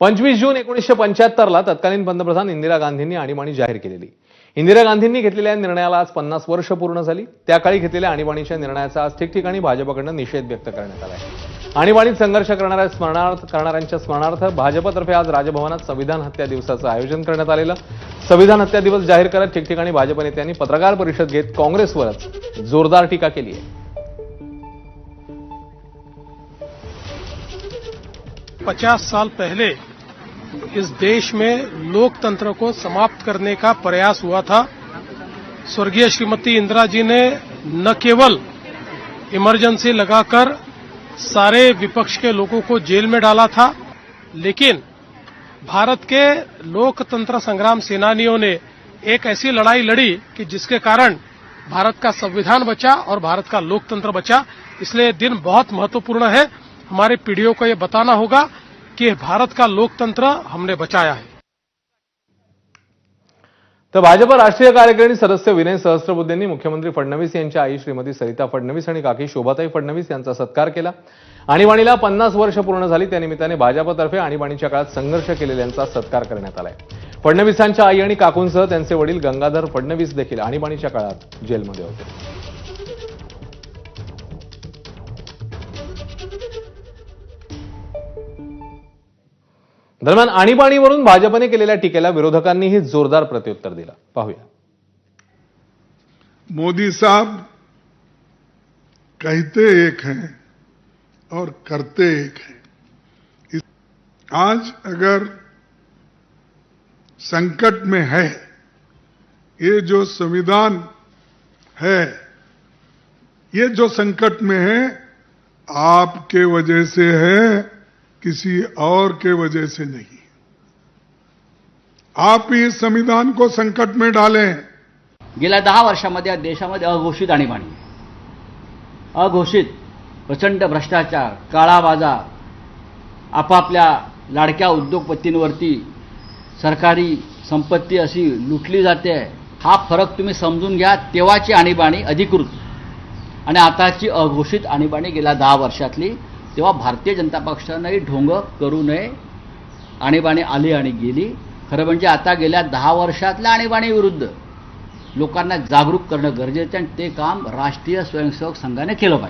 पंचवीस जून एकोणीसशे पंच्याहत्तरला तत्कालीन पंतप्रधान इंदिरा गांधींनी आणीबाणी जाहीर केलेली. इंदिरा गांधींनी घेतलेल्या या निर्णयाला आज पन्नास वर्ष पूर्ण झाली. त्या काळी घेतलेल्या आणीबाणीच्या निर्णयाचा आज ठिकठिकाणी भाजपकडनं निषेध व्यक्त करण्यात आला आहे. आणीबाणीत संघर्ष करणाऱ्या स्मरणार्थ करणाऱ्यांच्या स्मरणार्थ भाजपतर्फे आज राजभवनात संविधान हत्या दिवसाचं आयोजन करण्यात आलेलं. संविधान हत्या दिवस जाहीर करत ठिकठिकाणी भाजप नेत्यांनी पत्रकार परिषद घेत काँग्रेसवरच जोरदार टीका केली आहे. पचास साल पहले इस देश में लोकतंत्र को समाप्त करने का प्रयास हुआ था। स्वर्गीय श्रीमती इंदिरा जी ने न केवल इमरजेंसी लगाकर सारे विपक्ष के लोगों को जेल में डाला था, लेकिन भारत के लोकतंत्र संग्राम सेनानियों ने एक ऐसी लड़ाई लड़ी कि जिसके कारण भारत का संविधान बचा और भारत का लोकतंत्र बचा। इसलिए दिन बहुत महत्वपूर्ण है। हमारे पीढ़ियों को ये बताना होगा कि भारत का लोकतंत्र हमने बचाया है। तर भाजप राष्ट्रीय कार्यकारिणी सदस्य विनय सहस्त्रबुद्धेंनी मुख्यमंत्री फडणवीस यांच्या आई श्रीमती सरिता फडणवीस आणि काकी शोभाताई फडणवीस यांचा सत्कार केला. आणीबाणीला पन्नास वर्ष पूर्ण झाली त्यानिमित्ताने भाजपतर्फे आणीबाणीच्या काळात संघर्ष केलेल्यांचा सत्कार करण्यात आलाय. फडणवीसांच्या आई आणि काकूंसह त्यांचे वडील गंगाधर फडणवीस देखील आणीबाणीच्या काळात जेलमध्ये होते. दरम्यान आणीबाणीवरून भाजपने केलेल्या टीकेला विरोधकांनीही जोरदार प्रत्युत्तर दिलं. पाहूया. मोदी साहब, कहते एक हैं और करते एक हैं। आज अगर संकट में है, ये जो संविधान है, ये जो संकट में है, आपके वजह से है। किसी और के वजह से नहीं। आप ही संविधान को संकट में डाले। गेल्या दहा वर्षामध्ये या देशामध्ये अघोषित आणीबाणी आहे. अघोषित प्रचंड भ्रष्टाचार काळा बाजार आपापल्या लाडक्या उद्योगपतींवरती सरकारी संपत्ती अशी लुटली जाते हा फरक तुम्ही समजून घ्या तेव्हाची आणीबाणी अधिकृत. आणि आताची अघोषित आणीबाणी गेल्या दहा वर्षातली तेव्हा भारतीय जनता पक्षानंही ढोंग करू नये. आणीबाणी आली आणि गेली. खरं म्हणजे आता गेल्या दहा वर्षातल्या आणीबाणीविरुद्ध लोकांना जागरूक करणं गरजेचं आणि ते काम राष्ट्रीय स्वयंसेवक संघाने केलं पाहिजे.